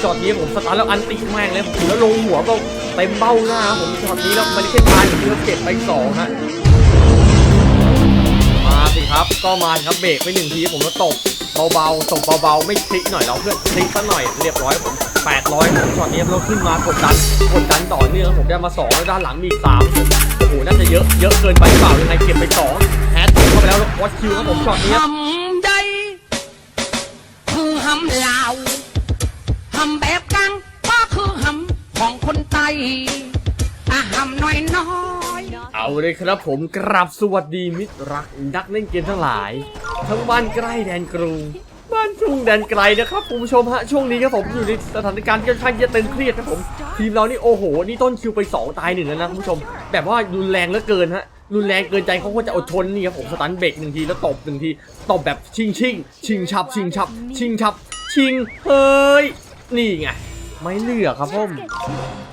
ช็อตนี้ผมสตาร์ทแล้วอันติแม่งเลยผมแล้วลงหัวเบาเต็มเบ้าหน้าผมช็อตนี้แล้วมาริเคนบานคือเก็บไปสองฮะมาสิครับก็มาครับเบรกไปหนึ่งทีผมแล้วตบเบาๆตบเบาๆไม่คลิกหน่อยเราเพื่อนคลิกซะหน่อยเรียบร้อยผม800ผมช็อตนี้เราขึ้นมากดดันกดดันต่อเนื่องผมได้มาสองแล้วด้านหลังมีสามโอ้โหน่าจะเยอะเยอะเกินไปหรือเปล่ายังไงเก็บไปสองแฮตเข้าไปแล้วววัดคิวครับผมช็อตนี้หำใจคือหำลาวำแบบกลางก็คือหำของคนไตอาหำน้อยน้อยเอาเลยครับผมกราบสวัสดีมิตรรักนักเล่นเกมทั้งหลาย ทั้งบ้านใกล้แดนกรุงบ้านทุ่งแดนไกลนะครับคุณผู้ชมฮะช่วงนี้ครับผมอยู่ในสถานการณ์ที่ค่อนข้างจะตึงเครียดครับผมทีมเรานี่โอ้โหนี่ต้นคิวไป 2 ตายหนึ่งแล้วนะคุณผู้ชม แบบว่ารุนแรงเหลือเกินฮะรุนแรงเกินใจเขาก็จะอดทนนี่ครับผมสตันเบรกหนึ่งทีแล้วตบหนึ่งทีตบแบบชิงชิงชิงชับชิงชับชิงชับชิงเฮ้ย นี่ไงไม่เหลือครับผม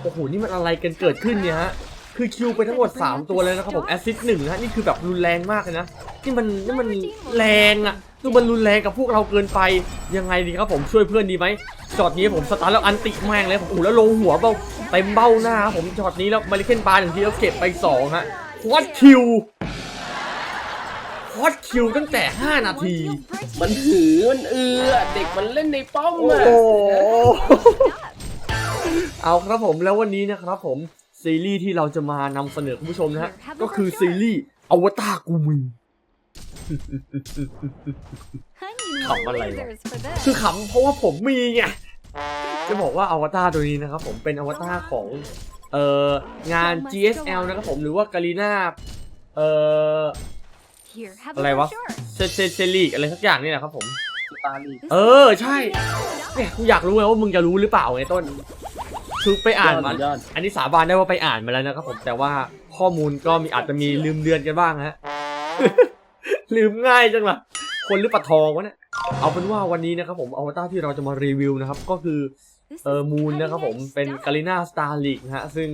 โอ้โหนี่มันอะไรกันเกิดขึ้นเนี่ยฮะคือคิวไปทั้งหมด 3 ตัวเลยนะครับผมแอซิสหนึ่งนะนี่คือแบบรุนแรงมากเลยนะนี่มันนี่มันแรงอะดูมันรุนแรงกับพวกเราเกินไปยังไงดีครับผมช่วยเพื่อนดีไหมช็อตนี้ผมสตาร์แล้วอันติแม่งเลยผมโอ้โหแล้วลงหัวเบ้าเต็มเบ้าหน้าครับผมช็อตนี้แล้วมาริเคนบาร์หนึ่งทีแล้วเก็บไปสองฮะควอดคิว ควอดคิวตั้งแต่ 5 นาที มันหือ มันเอือเด็กมันเล่นในป้อมโอ้อะโหเอาครับผมแล้ววันนี้นะครับผมซีรีส์ที่เราจะมานำเสนอคุณผู้ชมนะฮะก็คือซีรีส์อวตารกูมี ขำอะไรวะ คือขำเพราะว่าผมมีไงจะบอกว่าอวตารตัวนี้นะครับผมเป็นอวตารของเอ่องาน GSL นะครับผมหรือว่ากาลีนาเอ่อ อะไรวะเซเซเซลีกอะไรสักอย่างนี่แหละครับผมตาลีเออใช่ เนี่ยกูอยากรู้ไงว่ามึงจะรู้หรือเปล่าไงต้นคือไปอ่านมา ยอด อันนี้สาบานได้ว่าไปอ่านมาแล้วนะครับผมแต่ว่าข้อมูลก็มีอาจจะมีลืมเลือนกันบ้างฮะ ลืมง่ายจังล่ะ คนหรือปะทองวะเนี่ย เอาเป็นว่าวันนี้นะครับผมอวตารที่เราจะมารีวิวนะครับ ก็คือเออมูนนะครับผม เป็นกาลิน่าสตาร์ลิกนะฮะ ซึ่ง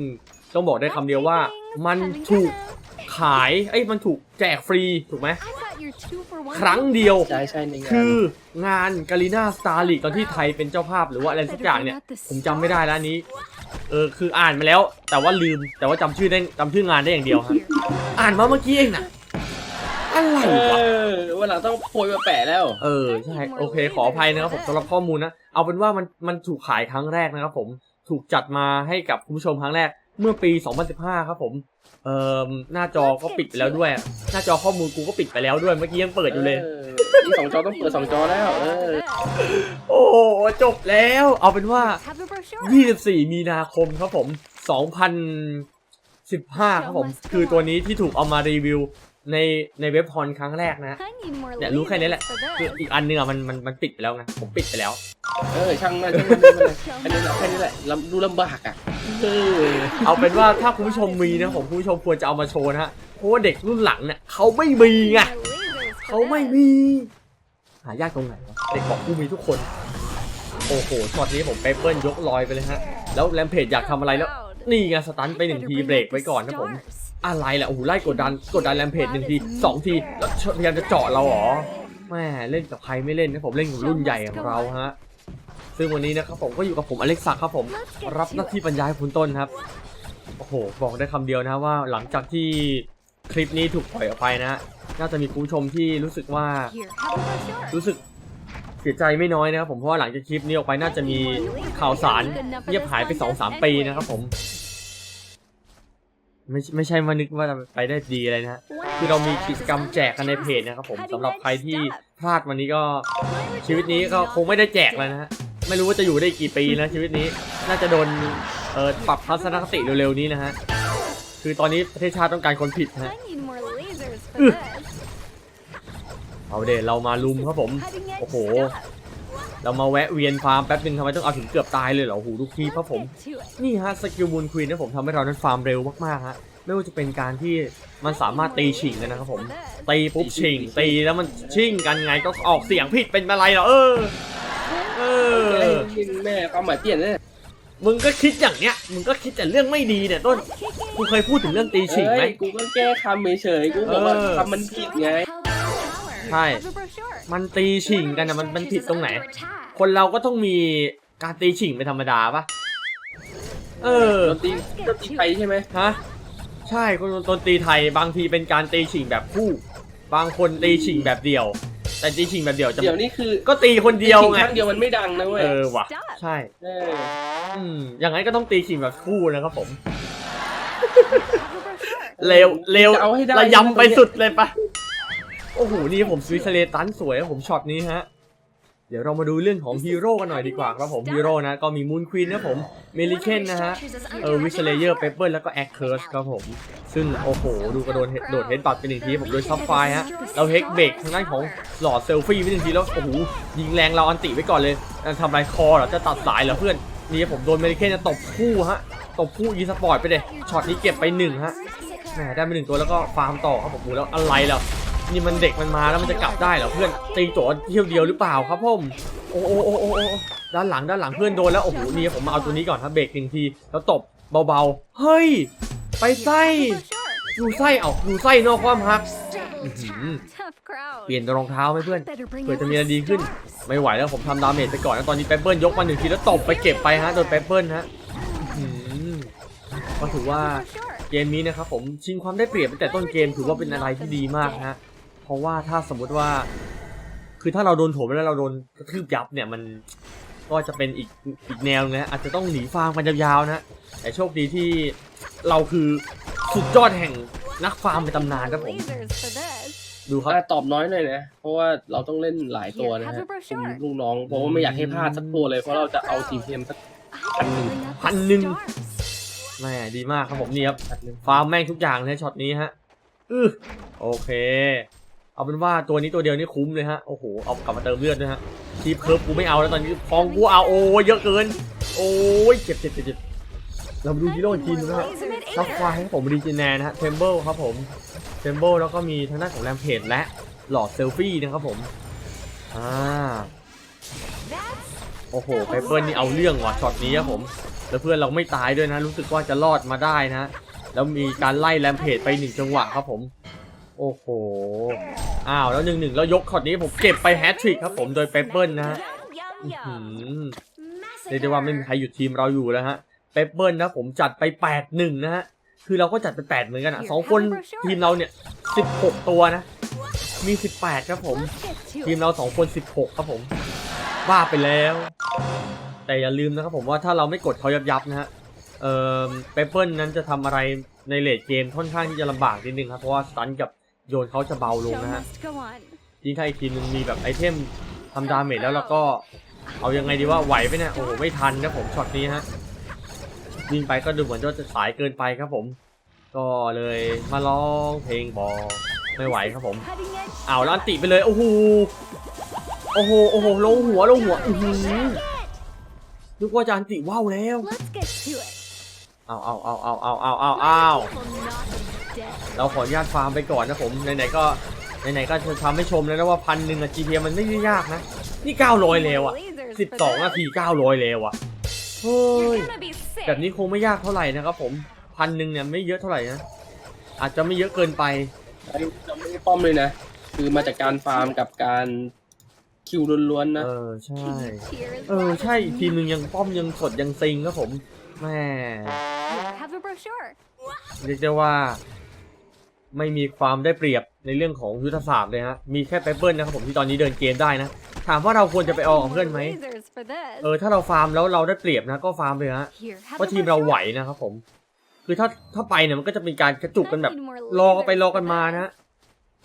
ต้องบอกได้คำเดียวว่ามันถูก ขายเอ้ยมันถูกแจกฟรีถูกไหมครั้งเดียวใช่ใช่ในงานคืองานกาลิน่าสตาร์ลีกตอนที่ไทยเป็นเจ้าภาพหรือว่าอะไรสักอย่างเนี่ย ผมจำไม่ได้แล้วอันนี้เออคืออ่านมาแล้ว แต่ว่าลืมแต่ว่าจำชื่อได้จำชื่องานได้อย่างเดียวฮะอ่านมาเมื่อกี้เองนะอะไรเอวะอวันหลังต้องโปรยมาแปะแล้ว เออใช่โอเคขออภัยนะครับผมสำหรับข้อมูลนะเอาเป็นว่ามันมันถูกขายครั้งแรกนะครับผมถูกจัดมาให้กับคุณผู้ชมครั้งแรก เมื่อปี 2015 ครับผม เอ่อหน้าจอก็ปิดไปแล้วด้วย หน้าจอข้อมูลกูก็ปิดไปแล้วด้วย เมื่อกี้ยังเปิดอยู่เลยที่สองจอต้องเปิดสองจอแล้ว เออ โอ้โหจบแล้ว เอาเป็นว่า 24 มีนาคมครับผม 2015 ครับผม คือตัวนี้ที่ถูกเอามารีวิว ในในเว็บพอนครั้งแรกนะเนี่ยรู้แค่นี้แหละคืออีกอันหนึงอะมันมันมันปิดไปแล้วไงผมปิดไปแล้ว เออช่างมันช่างมันช่างมันแค่นี้แหละแค่นี้แหละลำดูลำบากอะเออเอาเป็นว่าถ้าคุณผู้ชมมีนะผมคุณผู้ชมควรจะเอามาโชว์นะฮะเพราะว่าเด็กรุ่นหลังเนี่ยเขาไม่มีไงเขาไม่มี หายากตรงไหนวะเด็กบอกกูมีทุกคน โอ้โหช็อตนี้ผมไปเปิ้ลยกลอยไปเลยฮะ แล้วแรมเพจอยากทำอะไรแล้ว นี่ไงสตันไปหนึ่งทีเบรกไว้ก่อนนะผม อะไรแหละโอ้โหไล่กดดันกดดันแรมเพจหนึ่งทีสองทีแล้วพยายามจะเจาะเราเหรอแม่เล่นกับใครไม่เล่นนะผมเล่นกับรุ่นใหญ่ของเราฮะซึ่งวันนี้นะครับผมก็อยู่กับผมอเล็กซักครับผมรับหน้าที่บรรยายคุณต้นครับโอ้โหบอกได้คำเดียวนะว่าหลังจากที่คลิปนี้ถูกปล่อยออกไปนะฮะน่าจะมีคุณผู้ชมที่รู้สึกว่า รู้สึกเสียใจไม่น้อยนะครับผมเพราะว่าหลังจากคลิปนี้ออกไปน่าจะมีข่าวสารเงียบหายไปสองสามปีนะครับผม ไม่ไม่ใช่มานึกว่าจะไปได้ดีอะไรนะฮะคือเรามีกิจกรรมแจกกันในเพจนะครับผมสำหรับใครที่พลาดวันนี้ก็ชีวิตนี้ก็คงไม่ได้แจกแล้วนะฮะไม่รู้ว่าจะอยู่ได้กี่ปีนะชีวิตนี้ น่าจะโดนเอ่อปรับทัศนคติเร็วๆนี้นะฮะคือตอนนี้ประเทศชาติต้องการคนผิดนะฮะเอาเดเรามาลุมครับผม โอ้โห เรามาแวะเวียนฟาร์มแป๊บนึงทำไมต้องเอาถึงเกือบตายเลยเหรอโอ้โหดูคลิปครับผม นี่ฮะสกิลมูลควีนนะผมทำให้เรานั้นฟาร์มเร็วมากๆฮะไม่ว่าจะเป็นการที่มันสามารถตีฉิงกันนะครับผมตีปุ๊บฉิงตีแล้วมันชิ่งกันไงก็ออกเสียงผิดเป็นอะไรเหรอเออเออแม่ความหมายเปลี่ยนเนี่ยมึงก็คิดอย่างเนี้ย มึงก็คิดแต่เรื่องไม่ดีเนี่ยต้น กูเคยพูดถึงเรื่องตีฉิงไหมเอ้ยกูก็แก้คำเฉยๆกูบอกว่าเออคำมันผิดไง ใช่ มันตีฉิงกันนะมันมันผิดตรงไหน คนเราก็ต้องมีการตีฉิงเป็นธรรมดาปะเออดนตรีดนตรีไทยใช่ไหมฮะใช่คนดนตรีไทยบางทีเป็นการตีฉิงแบบคู่ บางคนตีฉิงแบบเดี่ยว แต่ตีฉิงแบบเดี่ยวจะเดี๋ยวนี้คือก็ตีคนเดียวไงครั้งเดียวมันไม่ดังนะเว้ยเออว่ะใช่เอออืมอย่างนั้นก็ต้องตีขิงแบบคู่นะครับผม Have a brochure. เร็วเร็วจะเอาให้ได้ระยำไปสุดเลยปะ โอ้โห นี่ผมสวิสเลตันสวยครับผมช็อตนี้ฮะ เดี๋ยวเรามาดูเรื่องของฮีโร่กันหน่อยดีกว่าครับผมฮีโร่นะ ก็มีมูนควีนนะผมเมลิเคนนะฮะ เออวิสเลเยอร์เปเปอร์แล้วก็แอคเคิร์สครับผม ซึ่งโอ้โห ดูกระโดดเห็ดโดดเฮดบัตเป็นหนึ่งที ผมโดยช็อปไฟฮะ เราเฮกเบรกทางด้านของหลอดเซลฟี่ไปหนึ่งทีแล้วโอ้โหยิงแรงเราอันติไว้ก่อนเลยจะทำลายคอเหรอจะตัดสายเหรอเพื่อนนี่ผมโดนเมริเคนจะตบคู่ฮะตบคู่อีสปอร์ตไปเลยช็อตนี้เก็บไปหนึ่งฮะแหมได้ไปหนึ่งตัวแล้วก็ฟาร์มต่อครับผมโอ้โหแล้วอะไรล่ะ นี่มันเด็กมันมาแล้วมันจะกลับได้เหรอเพื่อนตีโจทย์เที่ยวเดียวหรือเปล่าครับผมโอ้โอ้โอ้โอ้โอ้ด้านหลังด้านหลังเพื่อนโดนแล้วโอ้โหนี่ผมมาเอาตัวนี้ก่อนครับเบรกหนึ่งทีแล้วตบเบาๆเฮ้ย ไปไส้ Have a brochure. อยู่ไส้เอ้าอยู่ไส้นอกความฮักเปลี่ยนรองเท้าไหมเพื่อนเผื่อจะมีอะไรดีขึ้น ไม่ไหวแล้วผมทำดาเมจไปก่อนนะตอนนี้เปเปิลยกมาหนึ่งทีแล้วตบไปเก็บไปฮะโดนเปเปิลฮะก็ถือว่าเกมนี้นะครับผมชิงความได้เปรียบตั้งแต่ต้นเกมถือว่าเป็นอะไรที่ดีมากฮะ เพราะว่าถ้าสมมุติว่า คือถ้าเราโดนโถมแล้วเราโดนกระทืบยับเนี่ยมันก็จะเป็นอีกอีกแนวนึงนะอาจจะต้องหนีฟาร์มกันยาวๆนะแต่โชคดีที่เราคือสุดยอดแห่งนักฟาร์มในตำนานครับผม Lasers for this. ดูครับอะตอบน้อยหน่อยนะ เพราะว่าเราต้องเล่นหลายตัวนะฮะผมลูกน้องเพราะว่าไม่อยากให้พลาดสักตัวเลยเพราะเราจะเอาทีมเทมสัก I can bring out the พันหนึ่ง stars. แม่ดีมากครับผมนี่ครับฟาร์มแม่งทุกอย่างเลยช็อตนี้ฮะอือโอเค เอาเป็นว่าตัวนี้ตัวเดียวนี่คุ้มเลยฮะ โอ้โห เอากลับมาเติมเลือดด้วยฮะทีเคิร์ฟกูไม่เอาแล้วตอนนี้ฟองกูเอาโอ้เยอะเกิน โอ้ยเจ็บเจ็บเจ็บเรามาดูฮีโร่อีกทีนึงนะฮะซับไฟให้ผมรีจิแนนนะฮะ เทมเบิลครับผมเทมเบิลแล้วก็มีทางด้านของแรมเพจและหลอดเซลฟี่นะครับผม อ่า โอ้โหเปเปิลนี่เอาเรื่องว่ะช็อตนี้ครับผม แล้วเพื่อนเราไม่ตายด้วยนะ รู้สึกว่าจะรอดมาได้นะ แล้วมีการไล่แรมเพจไปหนึ่งจังหวะครับผม โอ้โห อ้าวแล้วหนึ่งหนึ่งแล้วยกช็อตนี้ผมเก็บไปแฮตทริกครับผมโดยเปเปิลนะฮะ yum อื้อ yum. หือเรียกได้ว่าไม่มีใครหยุดทีมเราอยู่แล้วฮะเปเปิลนะผมจัดไปแปดหนึ่งนะฮะคือเราก็จัดไปแปดเหมือนกันอะสองคนทีมเราเนี่ยสิบหกตัวนะ มีสิบแปดครับผม Let's get to ทีม it. เราสองคนสิบหกครับผมบ้าไปแล้ว แต่อย่าลืมนะครับผมว่าถ้าเราไม่กดเขายับยับๆนะฮะเอ่อเปเปิลนั้นจะทำอะไรในเลดเกมค่อนข้างที่จะลำบากนิดนึงครับเพราะว่าสตันกับ โยนเขาจะเบาลง Show นะฮะ must go on. ยิ่งถ้าอีกทีมนึงมีแบบไอเทมทำดาเมจแล้วเราก็เอายังไงดีว่าไหวไหมเนี่ยโอ้โหไม่ทันครับผมช็อตนี้ฮะวิ่งไปก็ดูเหมือนว่าจะสายเกินไปครับผม ก็เลยมาร้องเพลงบอกไม่ไหวครับผม Cutting edge. เอาแล้วอันติไปเลยโอ้โหโอ้โหโอ้โหลงหัวลงหัวอือหือนึกว่าจะอันติว่าวแล้ว เอาเอาเอาเอาเอาเอาเอาเอาเราขออนุญาตฟาร์มไปก่อนนะผมไหนๆก็ไหนๆก็จะทำให้ชมแล้วนะว่าพันหนึ่งอะ GP มันไม่ได้ยากนะ นี่900แล้วอะ Lasers 12นา this. ที900แล้วอะเฮ้ยแบบนี้คงไม่ยากเท่าไหร่นะครับผมพันหนึ่งเนี่ยไม่เยอะเท่าไหร่นะอาจจะไม่เยอะเกินไปเราไม่ได้ป้อมเลยนะ คือมาจากการฟาร์มกับการคิวล้วนๆนะ เออใช่ เออใช่ทีมหนึ่งยังป้อมยังสดยังซิงครับผมแม่ have a brochure. เรียกได้ว่า ไม่มีความได้เปรียบในเรื่องของยุทธศาสตร์เลยฮะ มีแค่เปเปิลนะครับผมที่ตอนนี้เดินเกมได้นะ ถามว่าเราควรจะไปออกกับเพื่อนไหม Lasers for this. เออถ้าเราฟาร์มแล้วเราได้เปรียบนะก็ฟาร์มเลยฮะ Here, have เพราะ a ทีมเราไหว brochure. นะครับผม คือถ้าถ้าไปเนี่ยมันก็จะเป็นการกระจุกกันแบบ I need more รอกันไป lasers รอกัน for มา this. นะ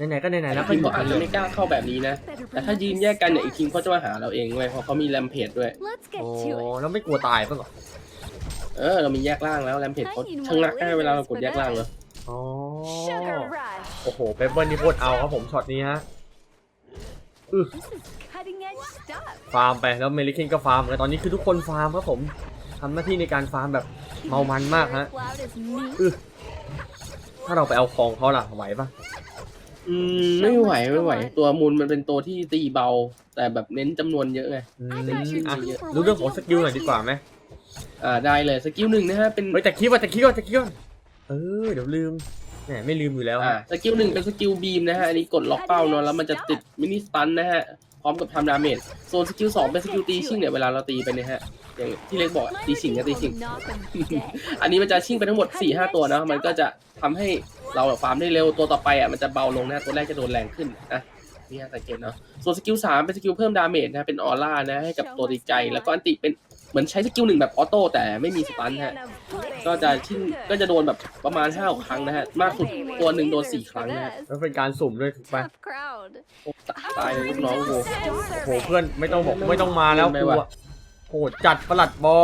ไหนๆก็ไหนๆแล้วก็ทีอมยู่ก็อาจจะไม่กล้าเข้าแบบนี้นะ Better แต่ bring ถ้า out ยืน the แยกกันเนี่ยอีก stars. ทีมเขาจะมาหาเราเองเว้ยเพราะเขามีแรมเพจด้วย Let's get โอ้ to it. แล้วไม่กลัวตายป่ะเหรอ เออเรามีแยกล่างแล้วแรมเพจเขาช่างรักได้เวลาเรากดแยกล่างเลยอ๋อ Sugar rush. โอ้โหเปเปิลนี่โคตรเอาครับผมช็อตนี้ฮะ This is cutting edge stuff. ฟาร์มไปแล้วเมลิเคนก็ฟาร์มกันตอนนี้คือทุกคนฟาร์มครับผมทำหน้าที่ในการฟาร์มแบบ เมามันมากฮะ Cheer as loud as me. อึถ้าเราไปเอาของเขาล่ะไหวปะอืมไม่ไหวไม่ไหว ตัวมูลมันเป็นตัวที่ตีเบา แต่แบบเน้นจำนวนเยอะไง อืม I got you อะ two for รู้เรื่องของ one สกิลหน่อยดีกว่าไหม อ่าได้เลยสกิลหนึ่งนะฮะเป็นเฮ้ยแต่คิดว่าแต่คิดว่าแต่คิดว่าเออเดี๋ยวลืมแหมไม่ลืมอยู่แล้วอ่าฮะสกิลหนึ่งเป็นสกิลบีมนะฮะอันนี้กดล็อกเป้าเนอะแล้วมันจะติดมินิสตันนะฮะพร้อมกับทำดาเมจโซนสกิลสองเป็นสกิลตีชิ่งเนี่ยเวลาเราตีไปเนี่ยฮะอย่างที่เล็กบอก My ตีชิ่ง routine กับตีชิ่ง will knock them dead. อันนี้มันจะชิ่งไปทั้งหมด4ี่ห้าตัวนะ มันก็จะทำให้เราแบบฟาร์มได้เร็ว ตัวต่อไปอะมันจะเบาลงนะ ตัวแรกจะโดนแรงขึ้นนะนี่ฮะสังเกตเนาะ ส่วนสกิลสามเป็นสกิลเพิ่มดาเมจนะ เป็นออร่านะ ให้กับตัวตีใจแล้วก็อันติเป็น เหมือนใช้สกิลหนึ่งแบบออโต้แต่ไม่มีสตันฮะ ก็จะชิ่งก็จะโดนแบบประมาณ5้าครั้งนะฮะ มากสุดตัวหนึ่งโดนสี่ครั้งนะฮะแล้วเป็นการสุ่มด้วยถูกปะ Tough crowd. โอ้ตายเลยลูกน้องกูโหเพื่อนไม่ต้องบอกไม่ต้องมาแล้วไม่กูว่ะอะโหจัดประหลัดบอ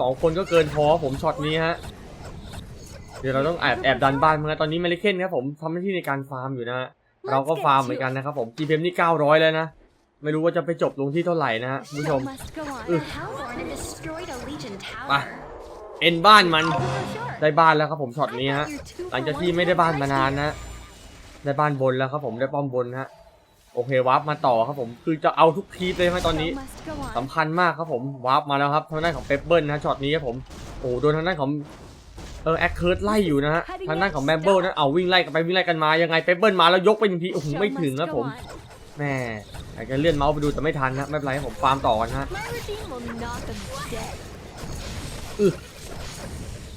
สองคนก็เกินพอผมช็อตนี้ฮะ เดี๋ยวเราต้องแอบแอบดันบ้านมึงนะตอนนี้เมลิเคนครับผมทำหน้าที่ในการฟาร์มอยู่นะฮะเราก็ฟาร์มเหมือนกันนะครับผม GPM นี่900แล้วนะ ไม่รู้ว่าจะไปจบลงที่เท่าไหร่นะฮะคุณผู้ช Show ม must go on. Ừ. Hellborn destroyed a Legion tower. ไปเอ็นบ้านมัน Cover short. ได้บ้านแล้วครับผมช็อตนี้ฮะ I got your two หลัง for จาก one ที่ไม่ได้บ้านมานาน celebration. นะได้บ้านบนแล้วครับผมได้ป้อมบนฮะโอเควาร์ปมาต่อครับผมคือจะเอาทุกทีมเลยไหมตอนนี้ Show must go on. สำคัญมากครับผมวาร์ปมาแล้วครับทางด้านของเปปเปิลนะช็อตนี้ครับผมโอ้โหโดนทางด้านของเออแอคเคิร์ดไล่อยู่นะฮะทางด้านของแบมเบิลนะเอาวิ่งไล่กันไปวิ่งไล่กันมายังไงเปปเปิลมาแล้วยกไปหนึ่งทีโอ้โห Show ไม่ถึง must ครับ go ผม on. แม่อยากจะเลื่อนเมาส์ไปดูแต่ไม่ทันนะไม่เป็นไรครับผมฟาร์มต่อกันฮะ My routine will knock them dead. อึ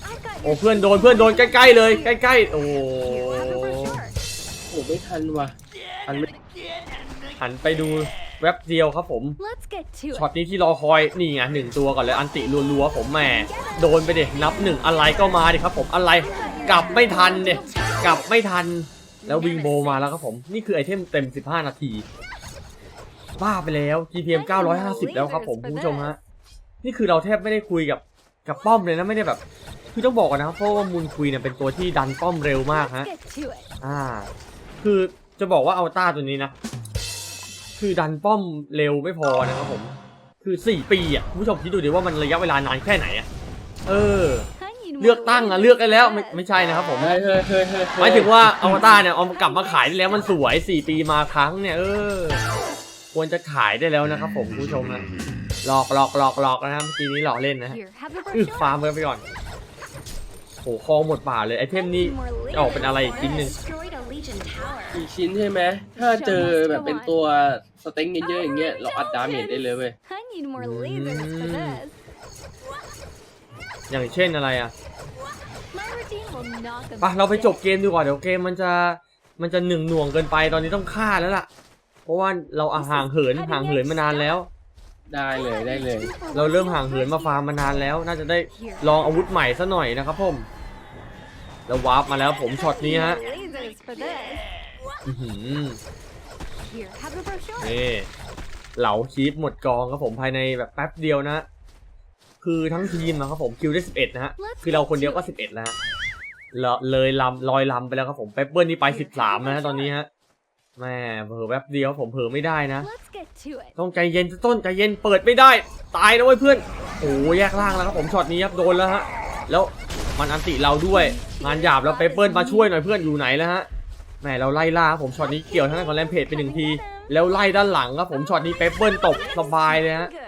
I've got โอ้ your เพื่อนโดนเพื่อนโดนใกล้ๆเลยใกล้ๆโอ้โห Here, cover short. โอ้ไม่ทันว่ะทันไม่หันไปดูแว็บเดียวครับผม Let's get to ช็อ it. ตนี้ที่รอคอยนี่ไงหนึ่งตัวก่อนเลยอันติรัวๆผมแหมโดนไปเด็นับหนึ่งอะไรก็มาดิครับผมอะไรกลับไม่ทันเด็กลับไม่ทัน แล้ววิงโบมาแล้วครับผม นี่คือไอเทมเต็ม 15 นาที บ้าไปแล้ว GPM 950 แล้วครับผมคุณผู้ชมฮะ นี่คือเราแทบไม่ได้คุยกับกับป้อมเลยนะไม่ได้แบบ คือต้องบอกกันนะครับเพราะว่ามูลคุยเนี่ยเป็นตัวที่ดันป้อมเร็วมาก Let's ฮะ get to it. อ่า คือจะบอกว่าเอาต้าตัวนี้นะ คือดันป้อมเร็วไม่พอนะครับผม คือสี่ปีอะคุณผู้ชมคิดดูดิว่ามันระยะเวลานานแค่ไหนอะ เออ I need เลือก more ตั้งอะ lasers เลือกได้แล้วไม่ for ไม่ this. ใช่นะครับผม เฮ้ยเฮ้ยเฮ้ยเฮ้ยหมายถึงว่าอวตารเนี่ยเอากลับมาขายได้แล้วมันสวยสี่ปีมาครั้งเนี่ยเออควรจะขายได้แล้วนะครับผมคุณผู้ชมนะหลอกหลอกหลอกหลอกนะครับเมื่อกี้นี้หลอกเล่นนะฮะ Here, have the อือ brochure. ฟาร์มกันไปก่อนโหคลองหมดป่าเลยไอเทมนี้จะออกเป็นอะไรอีกชิ้นหนึ่ง Destroyed a Legion tower. กี่ชิ้นใช่ไหมถ้าเจอแบบเป็นตัวสเต็งเยอะๆอย่างเงี้ยเราอัดดาเมจได้เลยเว้ย I need more lasers for Mm. this. อย่างเช่นอะไรอะ My routine will knock them ไปเราไปจบ dead. เกมดีกว่าเดี๋ยวเกมมันจะมันจะหนึ่งหน่วงเกินไปตอนนี้ต้องฆ่าแล้วล่ะ เพราะว่าเราอะห่างเหินห่างเหินมานานแล้ว ได้เลยได้เลย เราเริ่มห่างเหินมาฟาร์มมานานแล้ว น่าจะได้ลองอาวุธใหม่ซะหน่อยนะครับผมแล้ววาร์ปมาแล้วผมช็อตนี้ฮะ More lasers for this. อื้อหือ Here, have the brochure. นี่เหลาคีปหมดกองครับผมภายในแบบแป๊บเดียวนะ คือทั้งทีมนะครับผมคิวได้ 11 นะฮะ คือเราคนเดียวก็ 11 แล้วฮะเลอะเลยลำลอยลำไปแล้วครับผมเปปเปอร์นี่ไป 13 นะฮะตอนนี้ฮะแม่เผลอแป๊บเดียวผมเผลอไม่ได้นะ Let's get to it. ต้องใจเย็นต้นใจเย็นเปิดไม่ได้ ตายนะเว้ยเพื่อนโอ้แยกล่างแล้วครับผมช็อตนี้ครับโดนแล้วฮะแล้วมันอันติเราด้วยงานหยาบแล้วเปเปิลมาช่วยหน่อยเพื่อนอยู่ไหนแล้วฮะแหมเราไล่ล่าครับผมช็อตนี้เกี่ยวทางด้านของแรมเพจไปหนึ่งที แล้วไล่ด้านหลังครับผมช็อตนี้เปเปิลตบสบายเลยฮะ Good.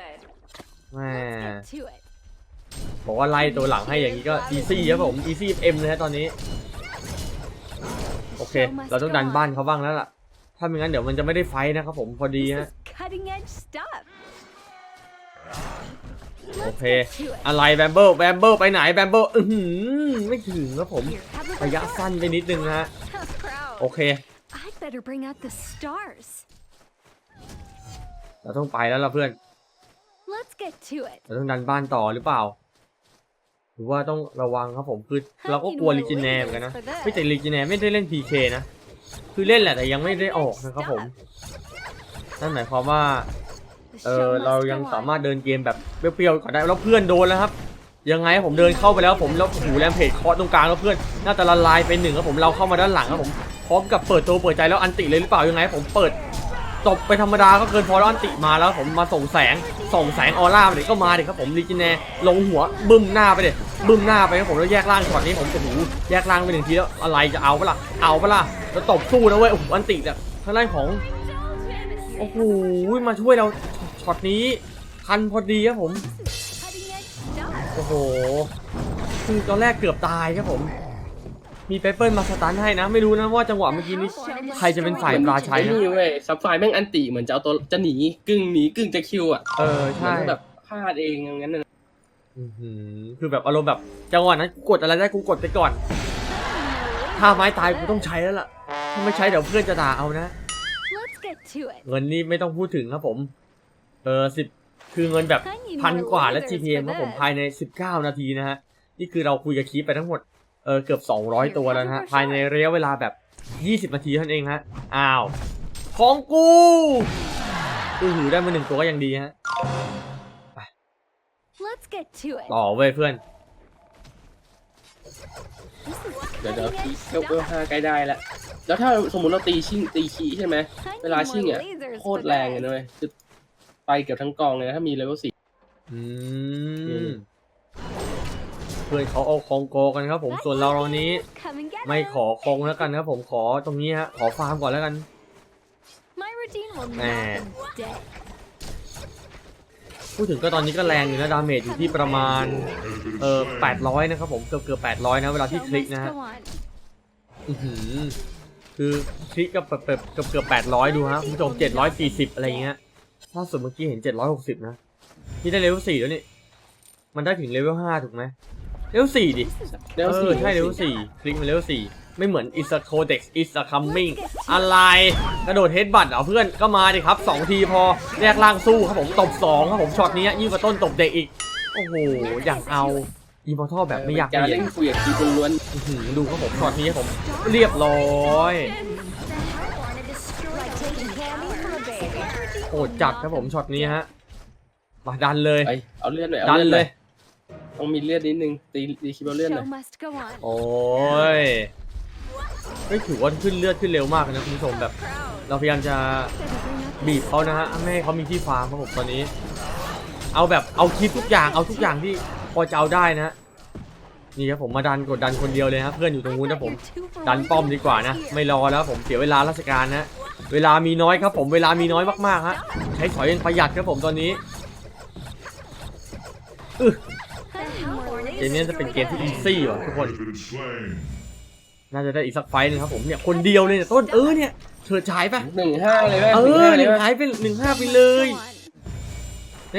แหม บอกว่าไล่ตัวหลังให้อย่างนี้ก็อีซี่ครับผมอีซี่เอ็มเลยฮะตอนนี้ โอเค เราต้องดันบ้านเขาบ้างแล้วล่ะ ถ้าไม่งั้นเดี๋ยวมันจะไม่ได้ไฟท์นะครับผมพอดี This ฮะ is cutting edge stuff. โอ Let's เค get to it. อะไรแบมเบิลแบมเบิลไปไหนแบมเบิลอือหือไม่ถึงครับผม Here, have the ระยะ brochure. สั้นไปนิดนึงนะฮะ Tough crowd. โอเค I'd better bring out the stars. เราต้องไปแล้วล่ะเพื่อน Let's get to it. เราต้องดันบ้านต่อหรือเปล่าห รือว่าต้องระวังครับผมคือเราก็กลัวลิจินแนร์เหมือนกันนะไม่แต่ลิจินแนร์ไม่ได้เล่น PK นะคือเล่นแหละแต่ยังไม่ได้ออกนะครับผมนั่นหมายความว่า The เอ show อ must เรา go ยัง on. สามารถเดินเกมแบบเปรี้ยวๆก่อนได้แล้วเพื่อนโดนแล้วครับ ยังไงผมเดินเข้าไปแล้วผมแล้วหูแรมเพจเคาะตรงกลางแล้วเพื่อนน่าจะละลายไปหนึ่งครับผมเราเข้ามาด้านหลังครับผมพร้อมกับเปิดตัวเปิดใจแล้วอันติเลยหรือเปล่ายังไงผมเปิด ตบไปธรรมดาก็เกินพอแล้วอันติมาแล้วผมมาส่งแสงส่งแสงออร่าไปเลยก็มาเดิครับผมลีจินแนลงหัวบึ้มหน้าไปเลยบึ้มหน้าไปครับผมแล้วแยกล่างช็อตนี้ผมจะหูแยกล่างไปหนึ่งทีแล้วอะไรจะเอาปะล่ะเอาปะล่ะแล้วตบสู้นะเว้ยโอ้โหอันติจากทางด้านของโอ้โหมาช่วยเราช็อตนี้ทันพอดีครับผมโอ้โหคือตอนแรกเกือบตายครับผม มีเปเปิลมาสตันให้นะ ไม่รู้นะว่าจังหวะเมื่อกี้นี้ใครจะเป็นฝ่ายปลาชัยนะนี่เว้ยซับไฟแม่งอันติเหมือนจะเอาตัวจะหนีกึ่งหนีกึ่งจะคิวอะเออเหมือใช่นแบบพลาดเองอย่างนั้นน่ะอื้อหือคือแบบอารมณ์แบบจังหวะนั้นกูกดอะไรได้กูกดไปก่อน ถ้าไม้ตายกูต้องใช้แล้วล่ะถ้าไม่ใช้เดี๋ยวเพื่อนจะด่าเอานะ Let's get to it. เงินนี่ไม่ต้องพูดถึงครับผม เออสิบคือเงินแบบพันกว่าและ GPM ครับผมภายใน 19 นาทีนะฮะ นี่คือเราคุยกับคีปไปทั้งหมดเออเกือบ 200 ตัวแล้วนะฮะภายในระยะเวลาแบบ 20 นาทีเท่านั้นเองฮะอ้าว ของกูอือหือได้มาหนึ่งตัวก็ยังดีฮะ Let's get to it. ต่อเว้ยเพื่อน This is เดี๋ยวเดี๋ยว cutting คี edge เอลเอล stuff. ห้าใกล้ได้แล้วแล้วถ้าสมมติเราตีชิงตีคีใช่ไหม I เวลา need ชิง more อะ lasers โค for ตรแรงเลย this. นะเว้ยคือไปเกือบทั้งกองเลยนะถ้ามีเลเวลสี่อือืมม เพื่อนเขาเอาคองโกกันครับ ผมส่วนเราตอนนี้ Come and get ไม่ them. ขอคงแล้วกันครับผมขอตรงนี้ฮะขอฟาร์มก่อนแล้วกัน My routine will Nah. not be dead. พูดถึงก็ตอนนี้ก็แรงอยู่นะดาเมจอยู่ที่ประมาณเออ800นะครับผมเกือบเกือบ800นะเวลาที่ Show คลิก must นะฮะ go on. อื้อหือคือคลิกก็เกือบเกือบเกือบเกือบ800ดูฮะคุณผู้ชม740อะไรอย่างเงี้ยล่าสุดเมื่อกี้เห็น760นะ นี่ได้เลเวล4แล้วนี่ มันได้ถึงเลเวล5ถูกไหม เลเวล4ดิเลเวลเอสี่อใช่เลเวลสี่คลิกมาเลเวลสี่ไม่เหมือน is a codex is a coming อะไร กระโดดเฮดบัตเอาเพื่อนก็มาดิครับ 2 ทีพอแยกล่างสู้ครับผมตบ 2 ครับผมช็อตนี้ยิ่งกว่าต้นตบเด็กอีก โอ้โห อย่างเอาอีมอร์ทัลแบบไม่อยากการเรียเล่นนคุยกับคีล้วนอื้อหือดูครับผมช็อตนี้ครับผมเรียบร้อย Like taking candy from a baby. โหดจัดครับผมช็อตนี้ฮะมาดันเลยๆไปเอาเลือดหน่อยดัเอานเลือดหเลน่อยย ต้องมีเลือดนิดนึง ตีตีคีบเลือดหน่อย Show must go on. โอ้ยไม่ถือว่าขึ้นเลือดขึ้นเร็วมากเลยนะคุณผู้ชมแบบ เราพยายามจะบีบเขานะฮะไม่ให้เขามีที่ฟาร์มครับผมตอนนี้ เอาแบบเอาคลิปทุกอย่างเอาทุกอย่างที่พอจะเอาได้นะฮะนี่ครับผมมาดันกดดันคนเดียวเลยครับเพื่อนอยู่ตรงนู้นนะผม ดันป้อมดีกว่านะ ไม่รอแล้วผมเสียเวลาราชการนะ เวลามีน้อยครับผมเวลามีน้อยมากๆฮะใช้สอยยังประหยัดครับผมตอนนี้ เกมนี้จะเป็นเกมที่อีซี่ว่ะทุกคน has been slain. น่าจะได้อีกสักไฟต์หนึงครับผมเนี่ยคนเดียวเลยเนี่ยต้นเออเนี่ยเฉิดฉายปะหนึ่งห้าเลยไหมเอหนึ่งอห้าหเลยนึ่งไหมหายไปหนึ่งห้าไปเลย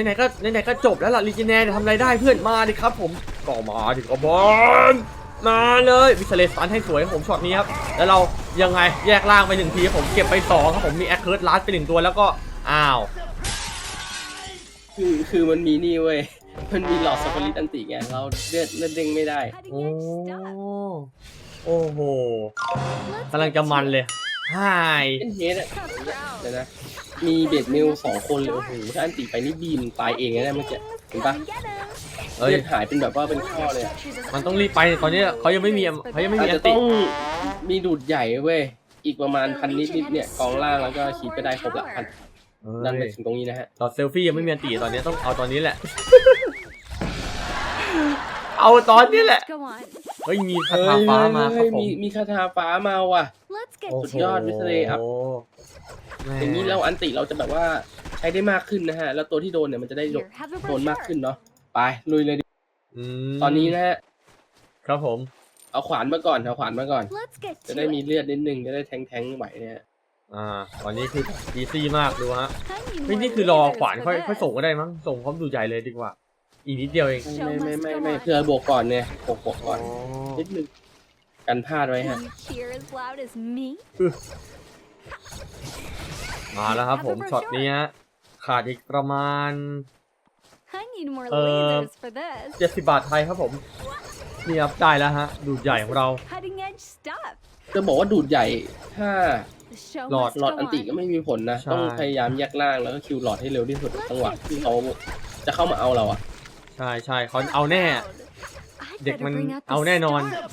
ไหนๆก็ไหนๆก็จบแล้วล่ะลีจิแนร์ทำอะไรได้เพื่อนมาดิครับ ผมก็มาดิครับบอลมาเลยวิสเลสตันให้สวยครับผมช็อตนี้ครับแล้วเรายังไงแยกล่างไปหนึ่งทีครับผมเก็บไปสองครับผมมีแอคเคิร์ดลัสไปหนึ่งตัวแล้วก็อ้าวคือคือมันมีนี่เว้ย มันมีหลอดสปอริตอันติไงเราเลือดเลือดเด้งไม่ได้ โอ้ โอ้โหกำลังจะมันเลยไฮเป็นเฮดอะเดี๋ยวนะ มีเบดมิลสองคนเลยโอ้โหถ้าอันติไปนี่บีมตายเองนะเนี่ยเมื่อกี้เห็นปะเอ้ยเลือดหายเป็นแบบว่าเป็นข้อเลยอะมันต้องรีบไปตอนนี้เขายังไม่มีเขายังไม่อามีจอัจะนติต้องมีดูดใหญ่เว้ย อีกประมาณพันนิดนิดๆเนี่ยกองล่างแล้วก็ขีดก็ได้ครบละพันดันไปถึงตรงนี้นะฮะตอนเซลฟี่ยังไม่มีอันติตอนนี้ต้องเอาตอนนี้แหละ เอาตอนนี้แหละ Go on. เฮ้ยมีคาถาฟ้ามาครับเฮ้ยผมมีมีคาถาฟ้ามาว่ะ Let's get โอ้สุดโหยอดวิสเลย์อัพ แม่อย่างนี้เราอันติเราจะแบบว่าใช้ได้มากขึ้นนะฮะ แล้วตัวที่โดนเนี่ยมันจะได้ Here, have a โดนมาก brochure. ขึ้นเนาะไปลุยเลยดิมตอนนี้นะฮะครับผม เอาขวานมาก่อนเอาขวานมาก่อน Let's get จะ to ได้มี it. เลือดนิดนึงจะได้แทงแทงๆไหวเนี่ย อ่า ตอนนี้คืออีซี่มากดูฮะ I need ไม่ more นี่คือรอ lasers ขวาน for ค่อยค่อย this. ส่งก็ได้มั้ง ส่งพร้อมดูใหญ่เลยดีกว่า อีกนิดเดียวเองไม่ไม่ไม่ไม่เพื่อบวกก่อนเนี่ยบวกบวกก่อนนิดนึงกันพลาดไว้ฮะ Can you cheer as loud as me? มาแล้วครับผมช็อตนี้ฮะขาดอีกประมาณ I need more Uh, lasers for this. 70บาทไทยครับผมนี่ครับได้แล้วฮะ ดูดใหญ่ของเรา Cutting edge stuff. จะบอกว่าดูดใหญ่ถ้า The show Lord- must หลอด go อันติก็ on. ไม่มีผลนะใช่ต้องพยายามแยกล่างแล้วก็คิวหลอดให้เร็วที่สุดจังหวะที่เขาจะเข้ามาเอาเราอะ ใช่ใช่เขาเอาแน่ I'd เด็ก better มัน bring out the เอาแน่นอน stars.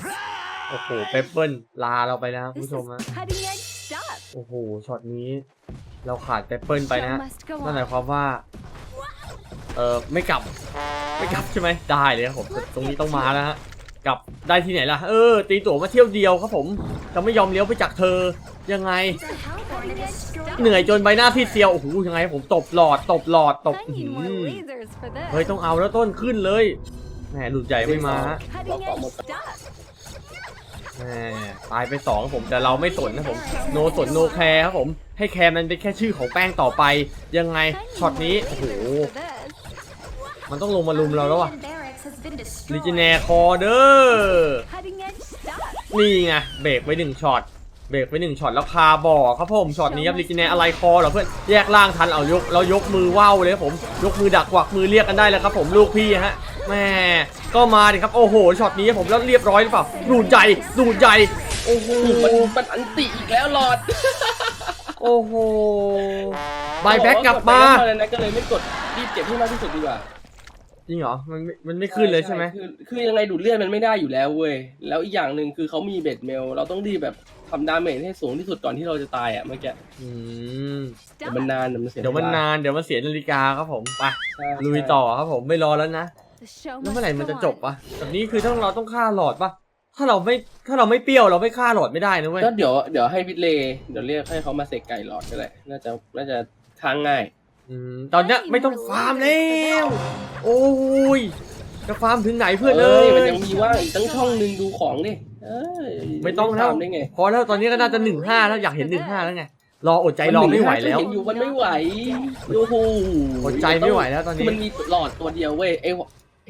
โอ้โหเปปเปิลลาเราไปแล้วครับคุณ This ผู้ชม is ฮะ cutting edge stuff. โอ้โหช็อตนี้ เราขาดเปปเปิลไปนะ Show ฮะ must go นั่นหมาย on. ความว่า เออไม่กลับ ไม่กลับใช่ไหไหมได้เลยครับผมตรงนี้ต้องมาแล้วฮะ กับได้ที่ไหนล่ะ เออ ตีตั๋วมาเที่ยวเดียวครับผม จะไม่ยอมเลี้ยวไปจากเธอ ยังไง เหนื่อยจนใบหน้าพี่เซียวโอ้โหยังไงผมตบหลอด ตบหลอด ตบหื more อ lasers for this. เฮ้ยต้องเอาแล้วต้นขึ้นเลย แหมหลุดใหญ่ไม่มาฮะ Cutting edge stuff. แหมตายไปสองครับผมแต่เราไม่สนนะผมโนสนโนแคร์ครับผมให้แคร์มันเป็นแค่ชื่อของแป้งต่อไป ยังไงช็อตนี้โอ้โหมันต้องลงมาลุมเราแล้วอะ ลิจิแนคอเดอร์ Cutting edge stuff. นี่ไงเบรกไว้หนึ่งช็อตเบรกไว้หนึ่งช็อตแล้วคาบอกครับผมช็อตนี้ครับลิจิแนอะไรคอเหรอเพื่อนแยกล่างทันเอายกเรายกมือว่าวเลยครับผมยกมือดักกวักมือเรียกกันได้แล้วครับผมลูกพี่ฮะแม่ก็มาดิครับโอ้โหช็อตนี้ครับผมแล้วเรียบร้อยหรือเปล่าดูดใจดูดใจโอ้โหมันมันอันติอีกแล้วหลอดโอ้โหบายแบ็กกลับมาเท่านั้นนะก็เลยไม่กดรีบเก็บให้มากที่สุดดีกว่า จริงเหรอ มันไม่มันไม่ขึ้นเลยใช่ไหม คือคือยังไงดูดเลือดมันไม่ได้อยู่แล้วเว้ย แล้วอีกอย่างหนึ่งคือเขามีเบ็ดเมล เราต้องรีบแบบทำดาเมจให้สูงที่สุดก่อนที่เราจะตายอะเมื่อกี้อืม เดี๋ยวมันนานเดี๋ยวมันเสียเดี๋ยวมันนาน เดี๋ยวมันเสียนาฬิกาครับผม ไป ใช่ลุยต่อครับผม ไม่รอแล้วนะ The show แล้ว must เมื่อไหร่มันจะ go จ on. บวะแบบนี้คือถ้าเราต้องฆ่าหลอดปะถ้าเราไม่ ถ้าเราไม่เปรี้ยวเราไม่ฆ่าหลอดไม่ได้นะเว้ย ก็เดี๋ยวเดี๋ยวให้วิทเลย์เดี๋ยวเรียกให้เขามาเสกไก่หลอดก็ได้น่าจะน่าจะทางง่าย อืมตอนเนี้ยไม่ต้องฟาร์มแล้วโอ้ยจะฟาร์มถึงไหนเพื่อนเอ้ย มันยยังมีว่างอีกตั้งช่องหนึ่งดูของดิเอ้ยไม่ต้องแล้ว ทำได้ไงพอแล้วตอนนี้ก็น่าจะหนึ่งห้าแล้วอยากเห็นหนึ่งห้าแล้วไงรออดใจรอไม่ไหวแล้ว เห็นอยู่มันไม่ไหวโอ้โหอดใจไม่ไหวแล้วตอนคือนี้มันมีหลอดตัวเดียวเว้ยไอ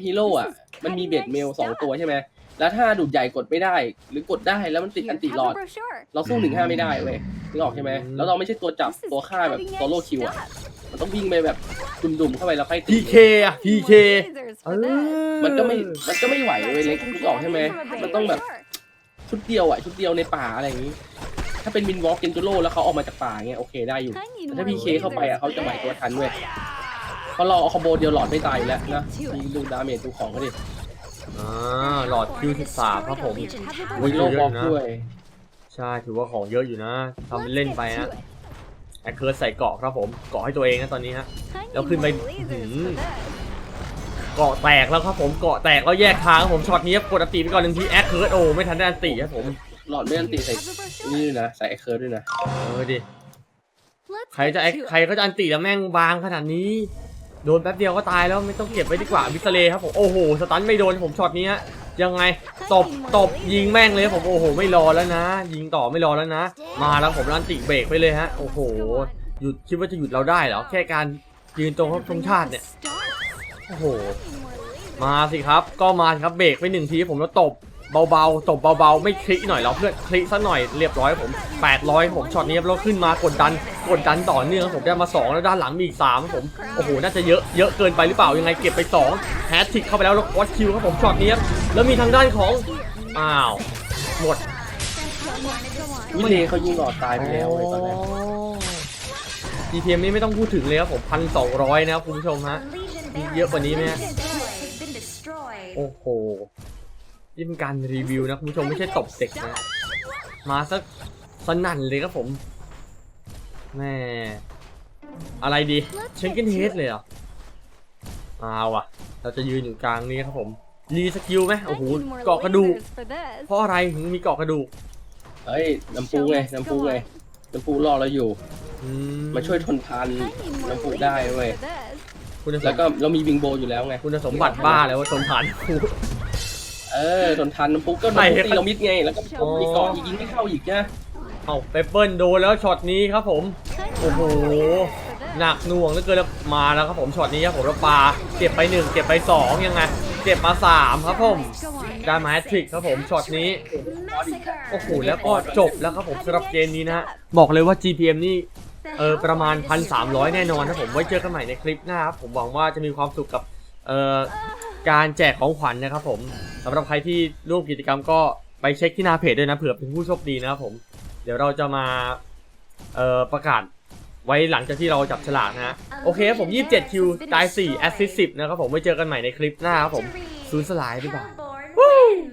ฮีโร่อะมันมีเบ็ดเมลสองตัวใช่ไหมแล้วถ้าดูดใหญ่กดไม่ได้ หรือกดได้แล้วมันติด You อันติ have หลอ the ด brochure. เราสู้หนึ่งห้าไม่ได้เว้ยนึกออกใช่ไหมอืมแล้วเราไม่ใช่ตัวจับ This is ตัวฆ่าแบบ cutting โซโล่ edge คิวอะ stuff. มัน ต้องวิ่งไปแบบดุ่มๆเข้าไปแล้วค่อยตี พีเคอะพีเค Lasers เอ for อ this. มันก็ไม่ มันก็ไม่ไหวเว้ยเล็กนึกออกใช่ไหม From a มันต้องแบบ brochure. ชุดเดียวอะชุดเดียวในป่าอะไรอย่างนี้ ถ้าเป็นวินวอล์กเกนจูโร่แล้วเขาออกมาจากป่าเงี้ยโอเคได้อยู่ I need แต่ more ถ้าพีเคเข้าไปอะ lasers เขาจะไหว for ตัว this. ทันเว้ยเพราะเราเอาคอมโบเดียวหลอดไม่ตายอยู่แล้วนะมีดูดาเมจดูของเขาดิอ่าหลอดคิวสิบสามครับผม Legion, have the โอ้ย วิโลเยอะบล็อกนะด้วย ใช่ถือว่าของเยอะอยู่นะทำ Let's เป็นเล่น get ไป to ฮะ it. แอคเคิร์สใส่เกาะครับผมเกาะให้ตัวเองนะตอนนี้ฮะ I need แล้วขึ้นไป more lasers หืม for this. เกาะแตกแล้วครับผมเกาะแตกแล้วแยกทางครับผมช็อตนี้ครับกดอันติไปก่อนหนึ่งทีแอคเคิร์สโอ้ไม่ทันได้อันติครับผมหลอดไม่อันติใส่ Have the brochure. นี่ด้วยนะใส่ไอเคิร์ดด้วยนะเออดิ Let's ใครจะ get แอค to it. ใครก็จะอันติแล้วแม่งบางขนาดนี้โดนแป๊บเดียวก็ตายแล้วไม่ต้องเก็บไว้ดีกว่าวิสเลครับผมโอ้โหสตันไม่โดนผมช็อตนี้ฮะ ยังไงตบตบยิงแม่งเลยผมโอ้โหไม่รอแล้วนะ ยิงต่อไม่รอแล้วนะ มาแล้วผมรันติเบรกไปเลยฮะโอ้โหหยุดคิดว่าจะหยุดเราได้เหรอแค่การยืนตรงตรงชาติเนี่ยโอ้โหมาสิครับก็มาครับเบรกไปหนึ่งทีผมแล้วตบ เบาๆตบเบาๆ ไม่คลิกหน่อยเราเพื่อนคลิกซะหน่อยเรียบร้อยผม 800 ผมช็อตนี้ครับแล้วขึ้นมากดดันกดดันต่อเนื่องครับผมได้มา 2 แล้วด้านหลังมีอีก3ครับผมโอ้โหน่าจะเยอะเยอะเกินไปหรือเปล่ายังไงเก็บไป2แฮตทริกเข้าไปแล้วแล้ววอตคิวครับผมช็อตนี้ครับแล้วมีทางด้านของอ้าวหมดวิเลย์เขายิงหลอดตายไปแล้วเว้ยตอนแรก GTM นี้ไม่ต้องพูดถึงเลยครับผมพันสองร้อยนะครับคุณผู้ชมฮะมีเยอะกว่านี้ไหมฮะโอ้โห นี่เป็นการรีวิวนะคุณผู้ชมไม่ใช่ตบเด็กนะมาสักสนั่นเลยครับผมแม่อะไรดีเชนเกนเฮดเลยเหรอเอาว่ะ เราจะยืนอยู่กลางนี้ครับผมรีสกิลไหม I โอ้โห need more เกาะกระดูก lasers for this. เพราะอะไรถึงมีเกาะกระดูกเฮ้ยน้ำปู Show ไง must น้ำ go ปูไง on. น้ำปูรอเราอยู่อืมาช่วยทนทาน I need more น้ำปู lasers ได้เว้ย for this. คุณสแล้วมก็เรามีวิงโบอยู่แล้วไงคุณสมบัติบ้าแล้วว่าทนทาน เออทนทานน้ำปูก็ไม่น้ำปูตีเรามิดไง แล้วก็อ๋อมีเกาะอีกยิงไม่เข้าอีกนะเอาเปเปิลโดนแล้วช็อตนี้ครับผม I need โอ้โห more lasers for this. หนักหน่วงเหลือเกินแล้วมาแล้วครับผมช็อตนี้ครับผมแล้วปลาเก็บไปหนึ่งเก็บไปสองยังไงเก็บมาสามครับผม Go on. ได้มาแฮตทริกครับผมช็อตนี้ โอ้โห แล้วก็จบแล้วครับผมสำหรับเกมนี้นะฮะ บอกเลยว่า GPM นี่เออประมาณ 1,300 แน่นอนนะผมไว้เจอกันใหม่ในคลิปหน้าครับผมหวังว่าจะมีความสุขกับเอ่อ การแจกของขวัญนะครับผมสำหรับใครที่ร่วมกิจกรรมก็ไปเช็คที่หน้าเพจด้วยนะเผื่อเป็นผู้โชคดีนะครับผม เดี๋ยวเราจะมาเอ่อประกาศไว้หลังจากที่เราจับฉลากนะฮะโอเคครับผม 27 คิว ตาย 4 แอสซิสต์10 นะครับผมไว้เจอกันใหม่ในคลิปหน้าครับผม ศูนย์สลายดีกว่า Hellborn wins.